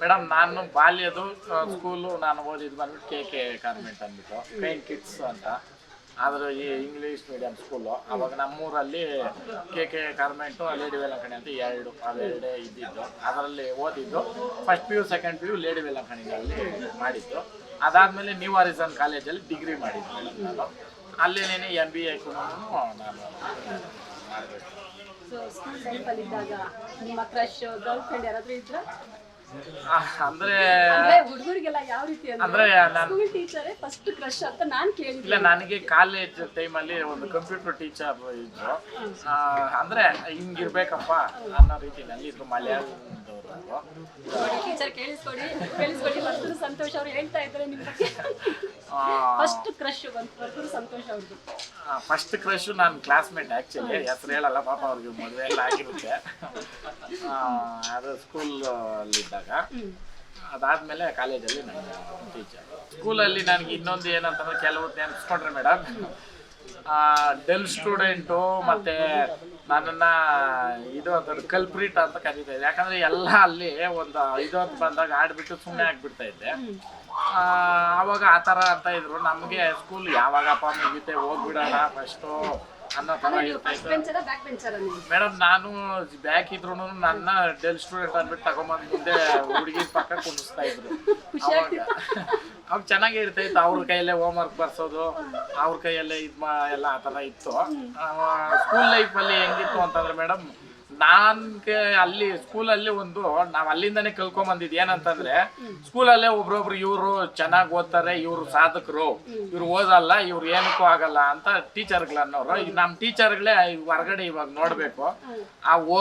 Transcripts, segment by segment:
Madam ನಾನು ಬಾಲ್ಯದು school ನಾನು ಓದಿದ್ದು ಬಂದ್ಬಿಟ್ಟು ಕೆ ಕೆ ಕಾನ್ವೆಂಟ್ ಅಂದ್ಬಿಟ್ಟು ಕೈನ್ ಕಿಡ್ಸ್ ಅಂತ. ಆದ್ರೆ ಈ ಇಂಗ್ಲೀಷ್ ಮೀಡಿಯಂ ಸ್ಕೂಲು ಅವಾಗ ನಮ್ಮೂರಲ್ಲಿ K K convent lady Velankanni ಅಂತ ಎರಡು, ಅವೆರಡೇ ಇದ್ದಿದ್ದು. ಅದರಲ್ಲಿ ಓದಿದ್ದು first P U second P U lady ವೇಲಂಕಣಿನಲ್ಲಿ ಮಾಡಿದ್ದು. ಅದಾದಮೇಲೆ ನ್ಯೂ ಆರಿಸನ್ ಕಾಲೇಜಲ್ಲಿ ಡಿಗ್ರಿ ಮಾಡಿದ್ದು. ನಾನು ಅಲ್ಲೇನೇನೆ ಎಂ ಬಿ ಎ ನಾನು ಮಾಡಬೇಕು ಸೊ ಸ್ಕೂಲ್ ಲೈಫಲ್ಲಿ ಇದ್ದಾಗ ನಿಮ್ಮ ಕ್ರಶ್ ಗರ್ಲ್ ಫ್ರೆಂಡ್ ಯಾರಾದ್ರೂ ಇದ್ರ? ಅಂದರೆ ಅಂದ್ರೆ ಹುಡುಗರಿಗೆಲ್ಲ ಯಾವ ರೀತಿ ಅಂದ್ರೆ ಅಂದ್ರೆ ನಾನ್- ಸ್ಕೂಲ್ ಟೀಚರೇ ಫಸ್ಟ್ ಕ್ರಶ್ ಅಂತ ನಾನು ಕೇಳಿದ್ದೆ ಇಲ್ಲ ನನಗೆ ಕಾಲೇಜ್ ಟೈಮಲ್ಲಿ ಒಂದು ಕಂಪ್ಯೂಟರ್ ಟೀಚರ್ ಇದ್ರು. ಆ, ಅಂದ್ರೆ ಹಿಂಗಿರ್ಬೇಕಪ್ಪ ಅನ್ನೋ ರೀತಿನಲ್ಲಿ ಇದ್ರು ಮಲಯಾಳದವರು. ಟೀಚರ್ ಕೇಳಿಸ್ಕೊಡಿ ಕೇಳಿಸ್ಕೊಡಿ. ಫಸ್ಟ್ ಸಂತೋಷ್ ಅವ್ರು ಹೇಳ್ತಾ ಇದ್ದಾರೆ ನಿಮ್ಮ ಬಗ್ಗೆ. ಫಸ್ಟ್ ಕ್ರಶ್ ಬಂತು ಸಂತೋಷ್ ಅವ್ರದ್ದು ಫಸ್ಟ್ ಕ್ರಶ್ ನನ್ನ ಕ್ಲಾಸ್ಮೇಟ್ ಆ್ಯಕ್ಚುಲಿ ಹೆಸರು ಹೇಳಲ್ಲ ಪಾಪ ಅವ್ರಿಗೆ ಮದುವೆ ಎಲ್ಲ ಆಗಿರುತ್ತೆ. ಅದು ಸ್ಕೂಲ್ ಅಲ್ಲಿದ್ದಾಗ ಅದಾದ್ಮೇಲೆ ಕಾಲೇಜಲ್ಲಿ ನನ್ನ ಟೀಚರ್ ಸ್ಕೂಲಲ್ಲಿ ನನಗೆ ಇನ್ನೊಂದು ಏನಂತಂದ್ರೆ ಕೆಲವು ನೆನೆಸ್ಕೊಂಡ್ರೆ ಮೇಡಮ್ ಡೆಲ್ ಸ್ಟೂಡೆಂಟು ಮತ್ತೆ ನನ್ನನ್ನ ಇದು ಅಂತ ಕಲ್ಪ್ರಿಟ್ ಅಂತ ಕರೀತಾ ಇದ್ದೆ. ಯಾಕಂದ್ರೆ ಎಲ್ಲ ಅಲ್ಲಿ ಒಂದು ಇದು ಅಂತ ಬಂದಾಗ ಆಡ್ಬಿಟ್ಟು ಸುಮ್ಮನೆ ಆಗ್ಬಿಡ್ತಾ ಇದ್ದೆ. ಅವಾಗ ಆ ಥರ ಅಂತ ಇದ್ರು. ನಮಗೆ ಸ್ಕೂಲ್ ಯಾವಾಗಪ್ಪ ಮುಗಿತೆ ಹೋಗ್ಬಿಡೋಣ ಫಸ್ಟು ಅನ್ನೋ ಥರ ಅಂದ್ರೆ ಮೇಡಮ್ ನಾನು ಬ್ಯಾಕ್ ಇದ್ರು ನನ್ನ ಡೆಲ್ ಸ್ಟೂಡೆಂಟ್ ಅಂದ್ಬಿಟ್ಟು ತಗೊಂಬಂದು ಮುಂದೆ ಹುಡುಗಿ ಪಕ್ಕ ಕುಣಿಸ್ತಾ ಇದ್ರು. ಅವಾಗ ಚೆನ್ನಾಗಿ ಇರ್ತೈತೆ. ಅವ್ರ ಕೈಯಲ್ಲೇ ಹೋಮ್ ವರ್ಕ್ ಬರ್ಸೋದು. ಅವ್ರ ಕೈಯಲ್ಲೇ ಇದು ಮಾ ಎಲ್ಲ ಆ ಇತ್ತು. ಸ್ಕೂಲ್ ಲೈಫಲ್ಲಿ ಹೆಂಗಿತ್ತು ಅಂತಂದ್ರೆ ಮೇಡಮ್ ನಾನ್ಗೆ ಅಲ್ಲಿ ಸ್ಕೂಲಲ್ಲಿ ಒಂದು, ನಾವು ಅಲ್ಲಿಂದಾನೆ ಕಲ್ಕೊಂಬಂದಿದ್ ಏನಂತಂದ್ರೆ, ಸ್ಕೂಲಲ್ಲೇ ಒಬ್ರೊಬ್ರು ಇವ್ರು ಚೆನ್ನಾಗಿ ಓದ್ತಾರೆ, ಇವ್ರು ಸಾಧಕರು. ಇವ್ರು ಓದಲ್ಲ, ಇವ್ರು ಏನಕ್ಕೂ ಆಗಲ್ಲ ಅಂತ ಟೀಚರ್ಗಳನ್ನೋರು ನಮ್ ಟೀಚರ್ಗಳೇ ಹೊರಗಡೆ ಇವಾಗ ನೋಡ್ಬೇಕು. ಆ ಓ,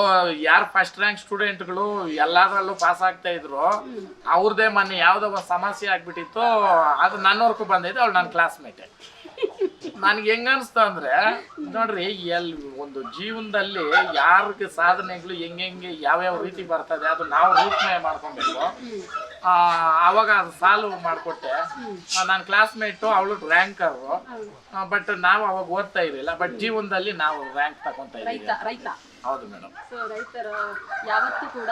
ಯಾರು ಫಸ್ಟ್ ರ್ಯಾಂಕ್ ಸ್ಟೂಡೆಂಟ್ಗಳು ಎಲ್ಲಾದ್ರಲ್ಲೂ ಪಾಸ್ ಆಗ್ತಾ ಇದ್ರು, ಅವ್ರದೇ ಮೊನ್ನೆ ಯಾವ್ದೋ ಒಂದು ಸಮಸ್ಯೆ ಆಗ್ಬಿಟ್ಟಿತ್ತು, ಅದು ನನ್ನವರ್ಗೂ ಬಂದಿದೆ, ಅವಳು ನನ್ನ ಕ್ಲಾಸ್ಮೇಟೆ ನನ್ಗೆ ಹೆಂಗ ಅನ್ಸ್ತ ಅಂದ್ರೆ ನೋಡ್ರಿ ಎಲ್ ಒಂದು ಜೀವನದಲ್ಲಿ ಯಾರಿಗೆ ಸಾಧನೆಗಳು ಹೆಂಗೆಂಗೆ ಯಾವ್ಯಾವ ರೀತಿ ಬರ್ತದೆ ಅದು ನಾವು ರೂಪಮಯ ಮಾಡ್ಕೊಬೇಕು. ಆ, ಅವಾಗ ಅದು ಸಾಲ್ವ್ ಮಾಡಿಕೊಟ್ಟೆ. ನನ್ನ ಕ್ಲಾಸ್ಮೇಟು ಅವಳು ರ್ಯಾಂಕರು ಬಟ್ ನಾವು ಅವಾಗ ಓದ್ತಾ ಇರಲಿಲ್ಲ ಬಟ್ ಜೀವನದಲ್ಲಿ ನಾವು ರ್ಯಾಂಕ್ ತಗೊಂತ ಇದ್ದೀವಿ ಹೌದು ಮೇಡಮ್ ಸೊ ರೈತರ ಯಾವತ್ತೂ ಕೂಡ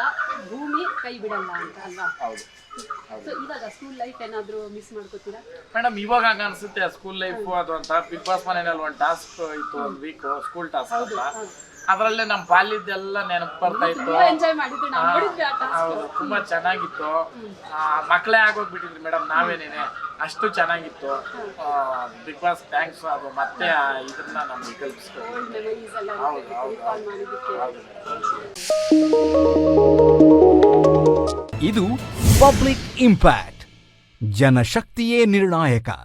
ಭೂಮಿ ಕೈ ಬಿಡಲ್ಲ ಅಂತ ಅಲ್ವಾ? ಹೌದು ಸೊ ಇವಾಗ ಸ್ಕೂಲ್ ಲೈಫ್ ಏನಾದರೂ ಮಿಸ್ ಮಾಡ್ಕೋತೀರಾ? ಮೇಡಮ್ ಇವಾಗ ಹಂಗ ಅನ್ಸುತ್ತೆ ಸ್ಕೂಲ್ ಲೈಫ್ ಅದು ಅಂತ ಬಿಗ್ ಬಾಸ್ ಮನೆಯಲ್ಲಿ ಒಂದು ಟಾಸ್ಕ್ ಇತ್ತು ಒಂದು ವೀಕ್ ಸ್ಕೂಲ್ ಟಾಸ್ಕ್ ಅಂತ. ಅದರಲ್ಲೇ ನಮ್ಮ ಬಾಲ್ಯದೆಲ್ಲ ನೆನಪು ಬರ್ತಾ ಇತ್ತು. ತುಂಬಾ ಹೌದು ಚೆನ್ನಾಗಿತ್ತು. ಆ, ಮಕ್ಕಳೇ ಆಗೋಗ್ಬಿಟ್ಟಿದ್ರಿ ಮೇಡಮ್ ನಾವೇನೇನೆ ಅಷ್ಟು ಚೆನ್ನಾಗಿತ್ತು. ಬಿಗ್ ಬಾಸ್ ಥ್ಯಾಂಕ್ಸ್ ಅದು ಮತ್ತೆ ಇದನ್ನ ನಮ್ಗೆ ಕಲ್ಪಿಸ್ಕೊಡಿ ಹೌದು ಇದು ಪಬ್ಲಿಕ್ ಇಂಪ್ಯಾಕ್ಟ್ ಜನಶಕ್ತಿಯೇ ನಿರ್ಣಾಯಕ.